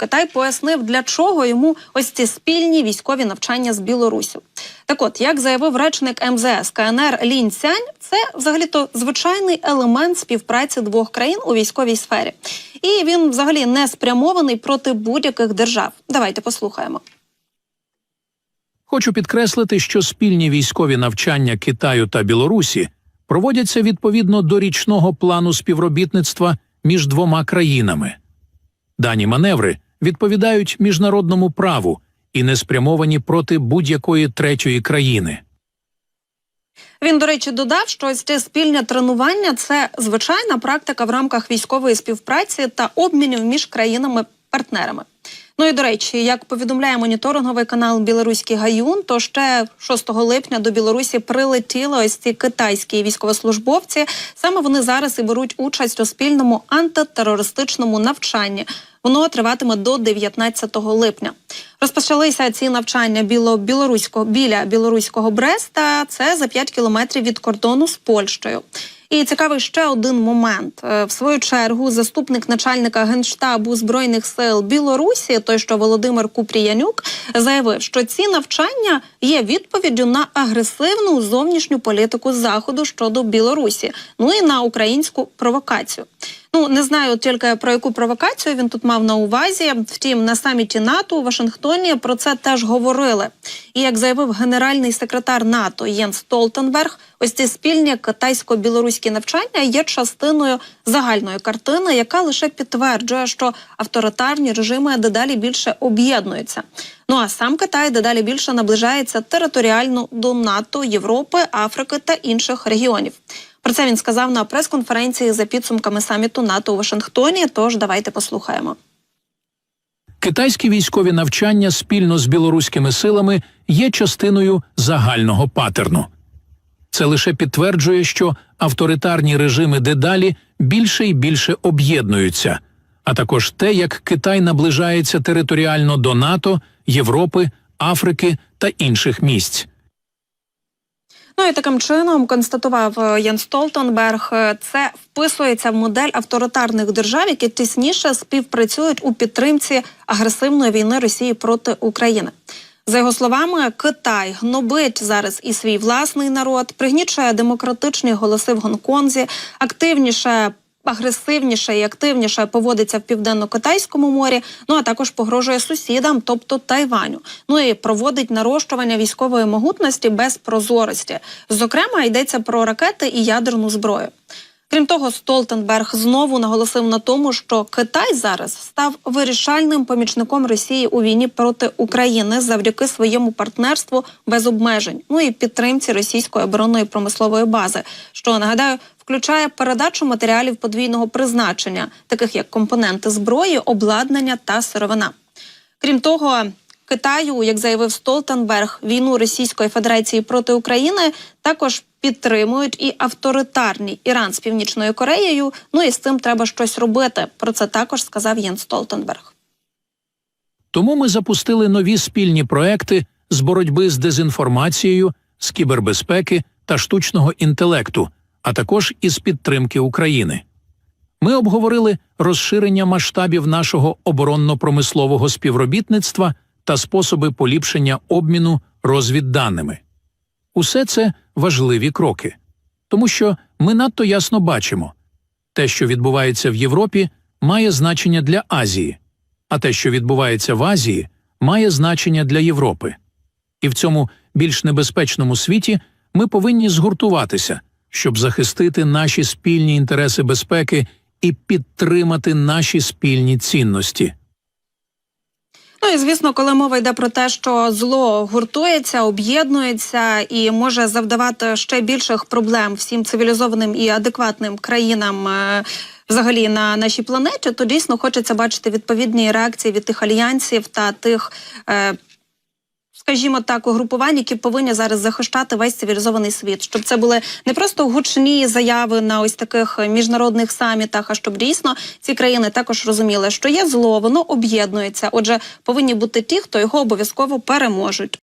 Китай пояснив, для чого йому ось ці спільні військові навчання з Білоруссю. Так от, як заявив речник МЗС КНР Лінь Цянь, це взагалі-то звичайний елемент співпраці двох країн у військовій сфері. І він взагалі не спрямований проти будь-яких держав. Давайте послухаємо. Хочу підкреслити, що спільні військові навчання Китаю та Білорусі проводяться відповідно до річного плану співробітництва між двома країнами. Дані маневри відповідають міжнародному праву і не спрямовані проти будь-якої третьої країни. Він, до речі, додав, що ось ці спільне тренування це звичайна практика в рамках військової співпраці та обмінів між країнами-партнерами. Ну і до речі, як повідомляє моніторинговий канал Білоруський Гаюн, то ще 6 липня до Білорусі прилетіли ось ці китайські військовослужбовці. Саме вони зараз і беруть участь у спільному антитерористичному навчанні. Воно триватиме до 19 липня. Розпочалися ці навчання біло білоруського біля білоруського Бреста. Це за 5 кілометрів від кордону з Польщею. І цікавий ще один момент. Е, В свою чергу, заступник начальника генштабу збройних сил Білорусі, той що Володимир Купріянюк, заявив, що ці навчання є відповіддю на агресивну зовнішню політику заходу щодо Білорусі, ну і на українську провокацію. Ну не знаю тільки про яку провокацію він тут мав на увазі. Втім, на саміті НАТО у Вашингтоні про це теж говорили. І як заявив генеральний секретар НАТО Єнс Столтенберг, ось ці спільні китайсько-білоруські навчання є частиною загальної картини, яка лише підтверджує, що авторитарні режими дедалі більше об'єднуються. Ну а сам Китай дедалі більше наближається територіально до НАТО, Європи, Африки та інших регіонів. Про це він сказав на прес-конференції за підсумками саміту НАТО у Вашингтоні. Тож давайте послухаємо. Китайські військові навчання спільно з білоруськими силами є частиною загального патерну. Це лише підтверджує, що авторитарні режими дедалі більше і більше об'єднуються, а також те, як Китай наближається територіально до НАТО, Європи, Африки та інших місць. Ну і таким чином констатував е, Ян Столтенберг, е, це вписується в модель авторитарних держав, які тісніше співпрацюють у підтримці агресивної війни Росії проти України. За його словами, Китай гнобить зараз і свій власний народ, пригнічує демократичні голоси в Гонконзі, активніше. Агресивніше і активніше поводиться в південно-китайському морі, ну а також погрожує сусідам, тобто Тайваню. Ну і проводить нарощування військової могутності без прозорості. Зокрема, йдеться про ракети і ядерну зброю. Крім того, Столтенберг знову наголосив на тому, що Китай зараз став вирішальним помічником Росії у війні проти України завдяки своєму партнерству без обмежень, ну і підтримці російської оборонної промислової бази, що нагадаю. Включає передачу матеріалів подвійного призначення, таких як компоненти зброї, обладнання та сировина. Крім того, Китаю, як заявив Столтенберг, війну Російської Федерації проти України також підтримують і авторитарний Іран з Північною Кореєю. Ну і з цим треба щось робити. Про це також сказав Єн Столтенберг. Тому ми запустили нові спільні проекти з боротьби з дезінформацією, з кібербезпеки та штучного інтелекту, а також із підтримки України. Ми обговорили розширення масштабів нашого оборонно-промислового співробітництва та способи поліпшення обміну розвідданими. Усе це важливі кроки, тому що ми надто ясно бачимо те, що відбувається в Європі, має значення для Азії, а те, що відбувається в Азії, має значення для Європи. І в цьому більш небезпечному світі ми повинні згуртуватися, щоб захистити наші спільні інтереси безпеки і підтримати наші спільні цінності. Ну і звісно, коли мова йде про те, що зло гуртується, об'єднується і може завдавати ще більших проблем всім цивілізованим і адекватним країнам. е, Взагалі на нашій планеті, то дійсно хочеться бачити відповідні реакції від тих альянсів та тих, е, скажімо так, угрупувань, які повинні зараз захищати весь цивілізований світ, щоб це були не просто гучні заяви на ось таких міжнародних самітах, а щоб дійсно ці країни також розуміли, що є зло, воно об'єднується. Отже, повинні бути ті, хто його обов'язково переможуть.